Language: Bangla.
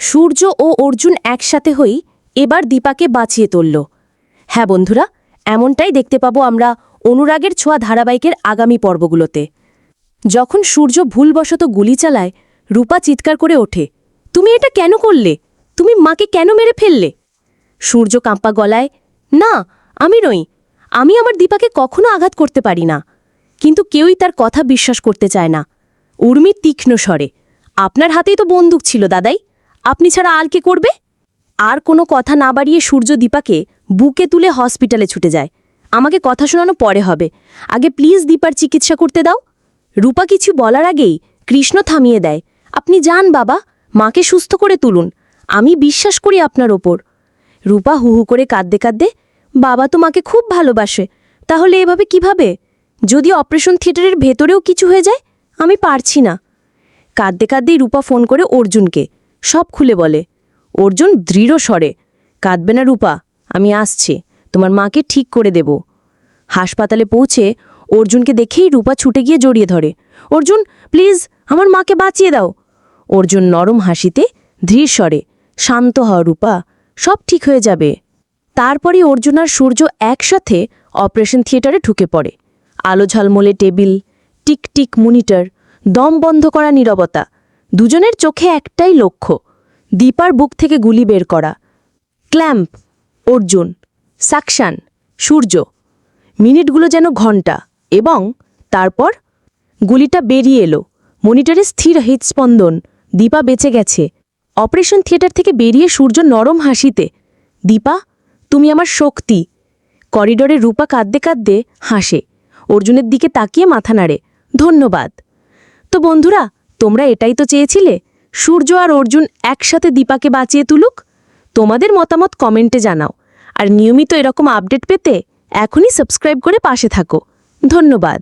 সূর্য ও অর্জুন একসাথে হই এবার দীপাকে বাঁচিয়ে তুলল। হ্যাঁ বন্ধুরা, এমনটাই দেখতে পাবো আমরা অনুরাগের ছোঁয়া ধারাবাহিকের আগামী পর্বগুলোতে। যখন সূর্য ভুলবশত গুলি চালায়, রূপা চিৎকার করে ওঠে, তুমি এটা কেন করলে? তুমি মাকে কেন মেরে ফেললে? সূর্য কাঁপা গলায়, না, আমি নই। আমি আমার দীপাকে কখনো আঘাত করতে পারি না। কিন্তু কেউই তার কথা বিশ্বাস করতে চায় না। উর্মির তীক্ষ্ণ স্বরে, আপনার হাতেই তো বন্দুক ছিল, দাদাই। আপনি ছাড়া আর কে করবে? আর কোনো কথা না বাড়িয়ে সূর্য দীপাকে বুকে তুলে হসপিটালে ছুটে যায়। আমাকে কথা শোনানো পরে হবে। আগে প্লিজ দীপার চিকিৎসা করতে দাও। রূপা কিছু বলার আগেই কৃষ্ণ থামিয়ে দেয়। আপনি যান বাবা, মাকে সুস্থ করে তুলুন। আমি বিশ্বাস করি আপনার ওপর। রূপা হু হু করে কাঁদতে কাঁদতে, বাবা তো মাকে খুব ভালোবাসে। তাহলে এভাবে কীভাবে? যদি অপারেশন থিয়েটারের ভেতরেও কিছু হয়ে যায়, আমি পারছি না। কাঁদতে কাঁদতেই রূপা ফোন করে অর্জুনকে। সব খুলে বলে, অর্জুন, দৃঢ় স্বরে, কাঁদবে না রূপা, আমি আসছি, তোমার মাকে ঠিক করে দেব। হাসপাতালে পৌঁছে অর্জুনকে দেখেই রূপা ছুটে গিয়ে জড়িয়ে ধরে, অর্জুন, প্লিজ, আমার মাকে বাঁচিয়ে দাও। অর্জুন নরম হাসিতে ধীর স্বরে, শান্ত হও রূপা, সব ঠিক হয়ে যাবে। তারপরে অর্জুন আর সূর্য একসাথে অপারেশন থিয়েটারে ঢুকে পড়ে। আলো ঝলমলে টেবিল টিক টিক মনিটর, দম বন্ধ করা নীরবতা দুজনের চোখে একটাই লক্ষ্য, দীপার বুক থেকে গুলি বের করা। Clamp, Arjun, suction, Surya. মিনিটগুলো যেন ঘণ্টা এবং তারপর গুলিটা বেরিয়ে এলো। মনিটরে স্থির হৃদস্পন্দন দীপা বেঁচে গেছে। অপারেশন থিয়েটার থেকে বেরিয়ে সূর্য নরম হাসিতে, দীপা, তুমি আমার শক্তি। করিডোরে রূপা কাঁদতে কাঁদতে হাসে। অর্জুনের দিকে তাকিয়ে মাথা নাড়ে, ধন্যবাদ। তো বন্ধুরা তোমরা এটাই তো চেয়েছিলে? সূর্য আর অর্জুন একসাথে দীপাকে বাঁচিয়ে তুলুক? তোমাদের মতামত কমেন্টে জানাও। আর নিয়মিত এরকম আপডেট পেতে এখনই সাবস্ক্রাইব করে পাশে থাকো। ধন্যবাদ।